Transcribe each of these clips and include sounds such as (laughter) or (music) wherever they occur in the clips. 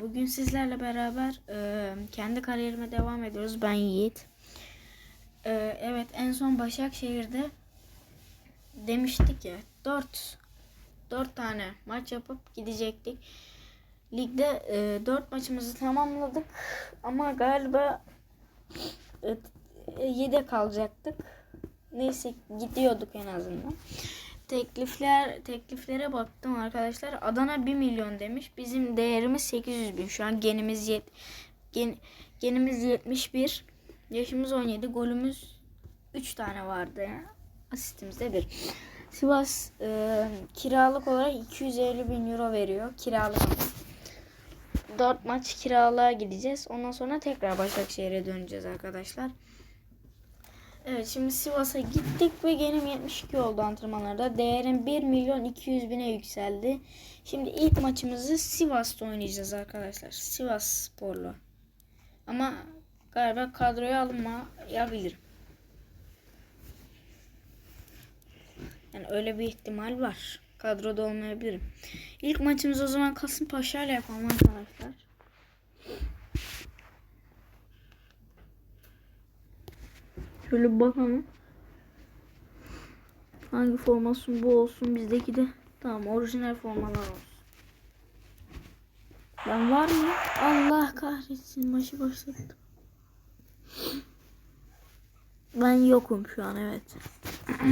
Bugün sizlerle beraber e, kendi kariyerime devam ediyoruz. Ben Yiğit. E, evet en son Başakşehir'de demiştik ya 4 4 tane maç yapıp gidecektik. Ligde e, 4 maçımızı tamamladık ama galiba e, 7 kalacaktık. Neyse gidiyorduk en azından. Teklifler tekliflere baktım arkadaşlar. Adana 1 milyon demiş. Bizim değerimiz 800 bin. Şu an genimiz yet, gen, genimiz 71. Yaşımız 17. Golümüz 3 tane vardı. Yani. Asistimiz de 1. Sivas e, kiralık olarak 250 bin euro veriyor. Kiralık ama. 4 maç kiralığa gideceğiz. Ondan sonra tekrar Başakşehir'e döneceğiz arkadaşlar. Evet şimdi Sivas'a gittik ve genim 72 oldu antrenmanlarda. Değerim 1 milyon 200 bine yükseldi. Şimdi ilk maçımızı Sivas'ta oynayacağız arkadaşlar. Sivas Spor'la. Ama galiba kadroya alınmayabilirim. Yani öyle bir ihtimal var. Kadroda olmayabilirim. İlk maçımız o zaman Kasımpaşa ile yapalım arkadaşlar. Şöyle bakalım. Hangi formasyon bu olsun bizdeki de. Tamam orijinal formalar olsun. Ben var mı? Allah kahretsin maçı başlattım. Ben yokum şu an evet. (clears throat)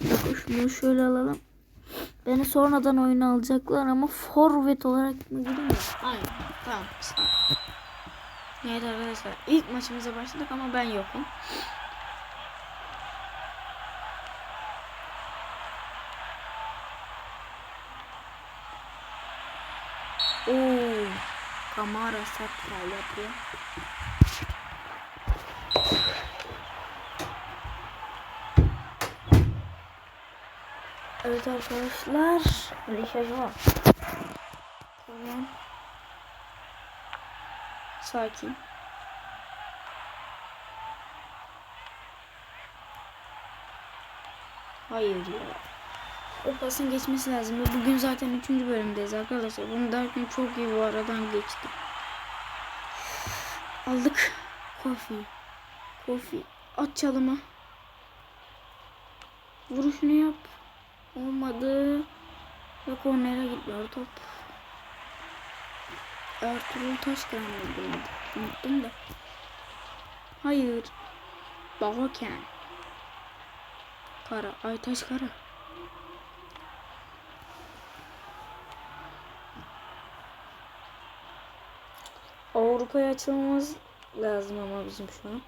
Bakın şunu şöyle alalım. Beni sonradan oyuna alacaklar ama forvet olarak mı gireyim? Aynen. Tamam. Evet arkadaşlar ilk maçımıza başladık ama ben yokum. Oo, Kamara faul yapıyor. Evet arkadaşlar. Rişaj var. Tamam. Sakin. Hayır ya. O pasın geçmesi lazım. Bugün zaten 3. bölümdeyiz arkadaşlar. Bunu derken çok iyi bu aradan geçti. Aldık. Kofi. Kofi. At çalıma. Vuruşunu yap. Olmadı. Ve kornere gitmiyor top. Ertuğrul Taşkıran oldu. Unuttum da. Hayır. Bahoken. Kara. Aytaş Kara. Avrupa'ya açılmamız lazım ama bizim şu an.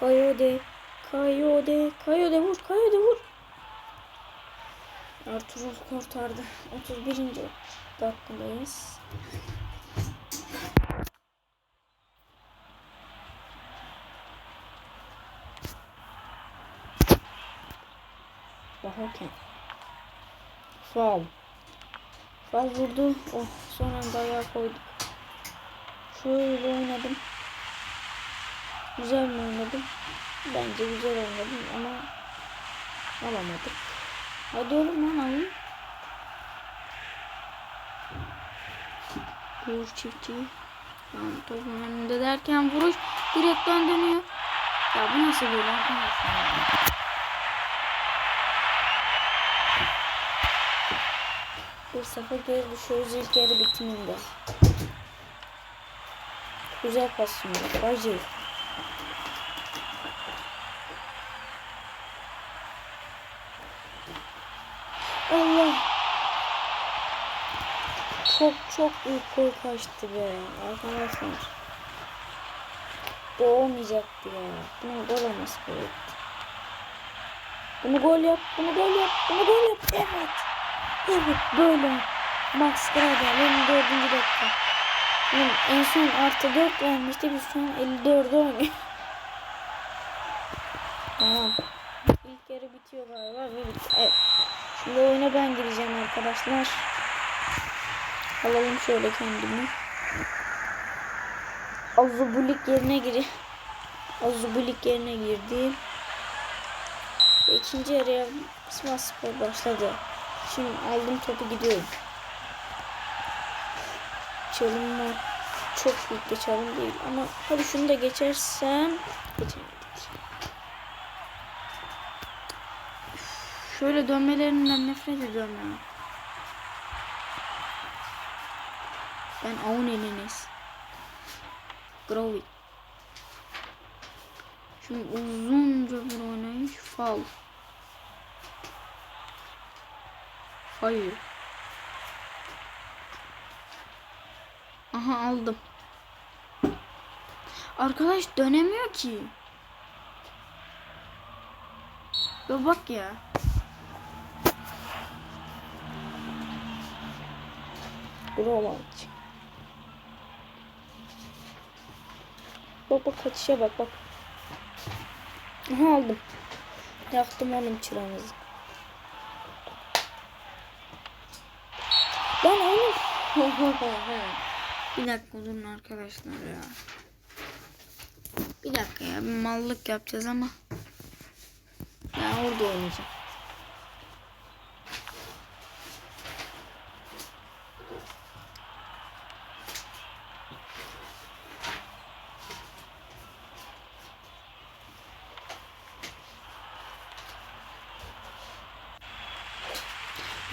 Kayode. Kayode. Kayode vur. Kayode vur. Ertuğrul kurtardı. 31. dakikadayız. Bahoken. Faul. Faul vurdu. Oh son anda ayağa koyduk. Şöyle oynadım. Güzel mi oynadım? Bence güzel oynadım ama alamadık. Hadi oğlum lan alayım. Vur çiftçi. Tamam topun önünde derken vuruş direkten dönüyor. Ya bu nasıl böyle arkadaşlar? Bir sefer geri düşüyoruz ilk yarı bitiminde. Güzel pas şimdi. Bacı. Allah. Çok çok büyük gol kaçtı be arkadaşlar. Bu olmayacaktı ya. Bunu gol olması gerekti. Bunu gol yap, bunu gol yap, bunu gol yap. Evet. Evet böyle. Max Grader 54. dakika. Yani en son artı 4 vermişti. Biz şu an 54'e oynuyor. tamam. İlk yarı bitiyor galiba. Evet. Şimdi oyuna ben gireceğim arkadaşlar. Alalım şöyle kendimi. Azubulik yerine gir. Azubulik yerine girdi. İkinci yarıya Sivas Spor başladı. Şimdi aldım topu gidiyorum. Çalım var. Çok büyük bir çalım değil ama hadi şunu da geçersem geçemedik. Şöyle dönmelerinden nefret ediyorum ya. Ben avun eliniz. Growy. Şimdi uzunca bir oynayış. Fal. Hayır. Aha aldım. Arkadaş dönemiyor ki. Ya bak ya. Grovac. Bak bak kaçışa bak bak. Aha aldım. Yaktım oğlum çıranızı. Ben oğlum. bir dakika durun arkadaşlar ya. Bir dakika ya bir mallık yapacağız ama. Ben orada oynayacağım.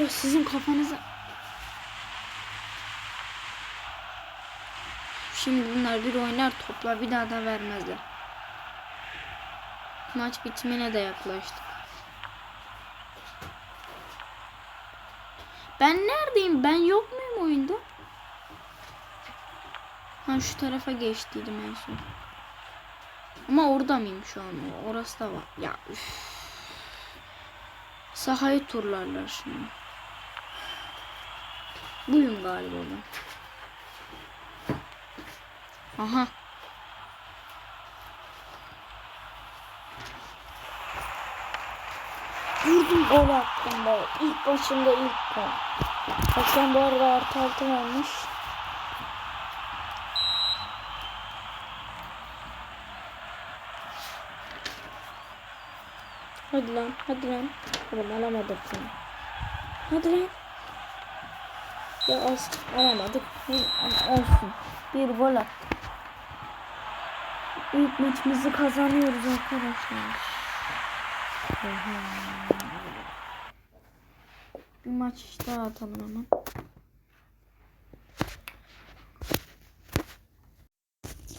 Ya sizin kafanıza... Şimdi bunlar bir oynar toplar bir daha da vermezler. Maç bitimine de yaklaştık. Ben neredeyim? Ben yok muyum oyunda? Ha şu tarafa geçtiydim en son. Ama orada mıyım şu an? Orası da var. Ya üf. Sahayı turlarlar şimdi. Buyum galiba ben. Aha. Vurdum gol attım be. İlk başında ilk gol. Hakem bu arada artı altı vermiş. Hadi lan, hadi lan. Oğlum alamadık seni. Hadi lan. Ya az alamadık. Ama Olsun. Bir gol attık. İlk maçımızı kazanıyoruz arkadaşlar. Bir maç daha atalım hemen.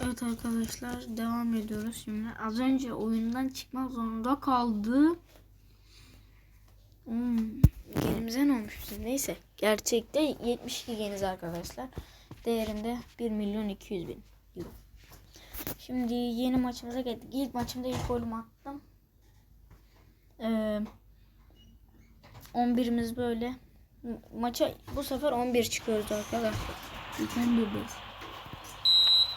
Evet arkadaşlar devam ediyoruz şimdi. Az önce oyundan çıkmak zorunda kaldı. Hmm, genimize ne olmuş bizim? Neyse. Gerçekte 72 geniz arkadaşlar. Değerinde 1 milyon 200 bin euro. Şimdi yeni maçımıza geldik. İlk maçımda ilk golümü attım. Ee, 11'imiz böyle. Maça bu sefer 11 çıkıyoruz arkadaşlar. İlk 11'deyiz.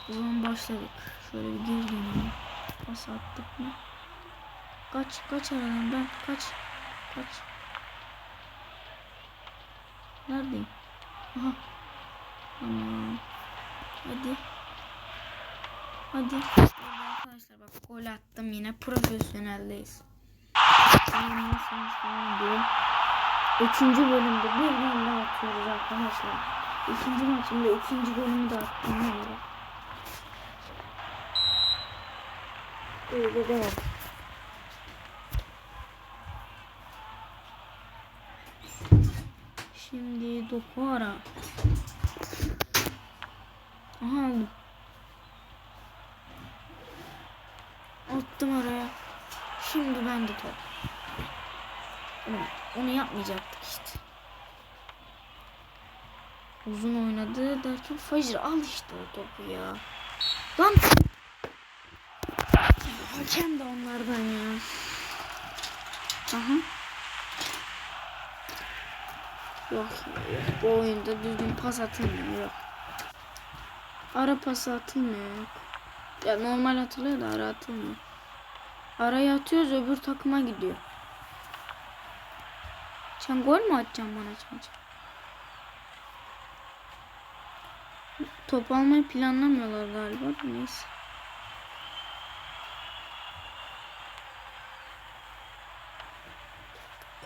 O zaman başladık. Şöyle bir dönelim. Pas attık mı? Kaç kaç aradan ben kaç kaç. Neredeyim? Aha. Tamam. Hadi. Hadi. Arkadaşlar bak gol attım yine profesyoneldeyiz. Üçüncü bölümde bir gol daha atıyoruz arkadaşlar. İkinci maçımda ikinci golümü de attım. Öyle devam. Şimdi doku ara. Aha aldım. Attım araya. Şimdi ben de top. Onu, onu yapmayacaktık işte. Uzun oynadı derken Fajr al işte o topu ya. Lan Hakem de onlardan ya. Aha. Yok, bu oyunda düzgün pas atılmıyor yok. Ara pası atılmıyor. Ya normal atılıyor da ara atılmıyor. Araya atıyoruz öbür takıma gidiyor. Sen gol mü atacaksın bana çanca? Top almayı planlamıyorlar galiba. Neyse.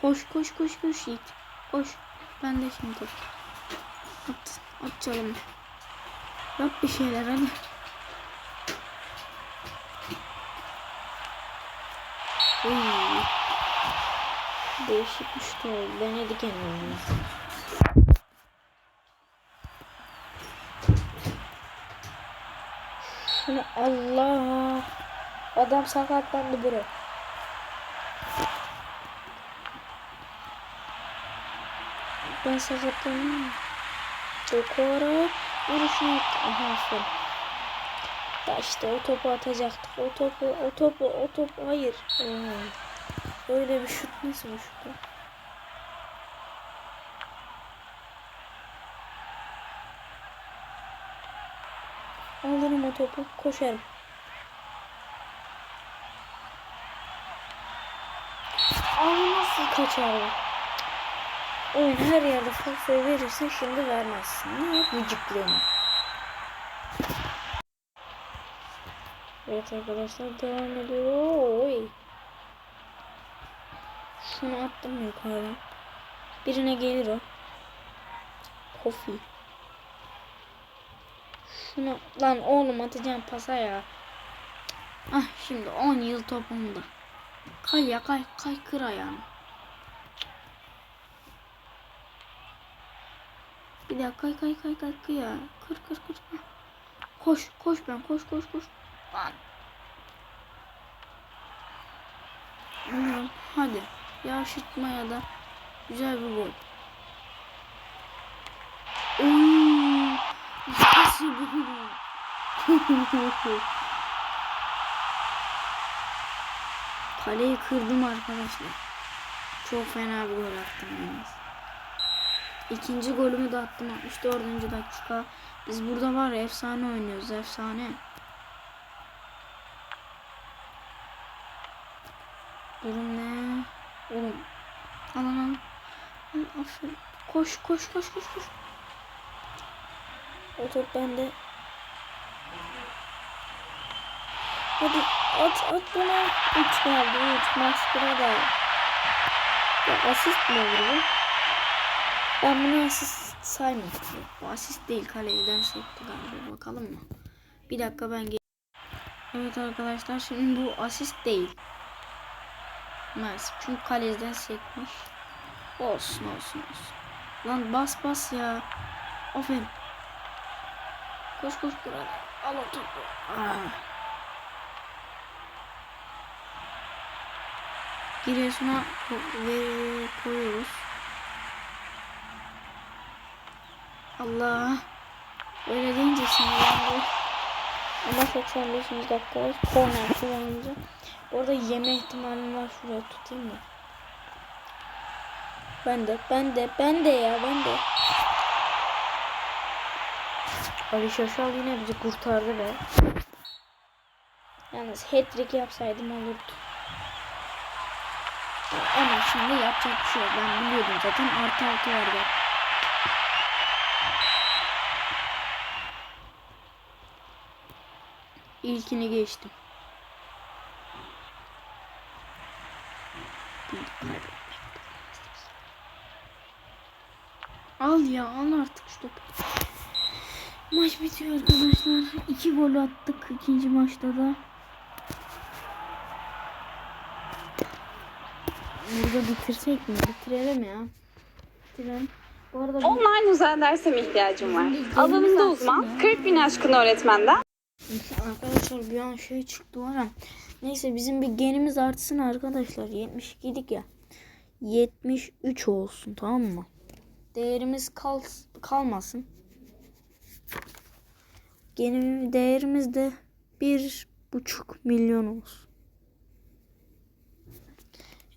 Koş koş koş koş Yiğit. Koş. Ben de şimdi. At. At çalımı. Yap bir şeyler hadi. Uy. Değişik bir şey oldu. Denedik en. Şunu Allah. Adam sakatlandı bro. Ben sakatlandım. Dokora vuruşunu attı. Aha aferin. Da işte o topu atacaktık. O topu, o topu, o topu. Hayır. Oo. Öyle bir şut nasıl bir şut? Alırım o topu. Koşarım. Abi nasıl kaçar? Oyun her yerde falsoyu verirsin şimdi vermezsin. Ne gıcıklığını. Evet arkadaşlar devam ediyor. Oy. Şunu attım yukarıdan. Birine gelir o. Kofi. Şunu lan oğlum atacağım pasa ya. Ah şimdi 10 yıl topumda. Kay ya kay kay kır ayağını. Daha kay kay kay kay kay ya. Kır kır kır. Koş koş ben koş koş koş. Lan. Bilmiyorum. Hadi. Yavaşlatma ya da güzel bir gol. Oy. Nasıl bir gol? (laughs) Kaleyi kırdım arkadaşlar. Çok fena bir gol attım yalnız. İkinci golümü de attım 64. dakika. Biz burada var ya efsane oynuyoruz efsane. Durum ne? Oğlum. Al al Aferin. Koş koş koş koş koş. O top bende. Hadi at at bana. Üç geldi. Üç maç burada. Ya asist mi olur? Ben bunu asist. Yok, bu asist değil. Kaleden sekti galiba. Bakalım mı? Bir dakika ben gel. Evet arkadaşlar şimdi bu asist değil. Maalesef çünkü kaleden sekmiş. Olsun olsun olsun. Lan bas bas ya. Aferin. Koş koş kral. Al o topu. Ah. Giresun'a koyuyoruz. Allah. Öyle deyince sinirlendi. Ama 85. dakikada korner kullanınca. Orada yeme ihtimalim var. Şuraya tutayım mı? Ben de, ben de, ben de ya, ben de. Ali Şaşal yine bizi kurtardı be. Yalnız hat-trick yapsaydım olurdu. Ama şimdi yapacak bir şey yok. Ben biliyordum zaten. Artı altı var bak. İlkini geçtim. Al ya al artık şu topu. Maç bitiyor arkadaşlar. İki gol attık ikinci maçta da. Burada bitirsek mi? Bitirelim ya. Bitirelim. Bu arada Online özel dersem ihtiyacım var. Canımız uzman, aslında. 40 bin aşkın öğretmenden. Arkadaşlar bir an şey çıktı var ya. Neyse bizim bir genimiz artsın arkadaşlar. 72 idik ya. 73 olsun tamam mı? Değerimiz kal kalmasın. Genim değerimiz de bir buçuk milyon olsun.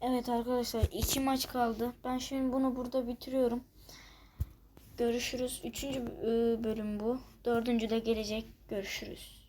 Evet arkadaşlar iki maç kaldı. Ben şimdi bunu burada bitiriyorum. Görüşürüz. Üçüncü e, bölüm bu. Dördüncü de gelecek. Görüşürüz.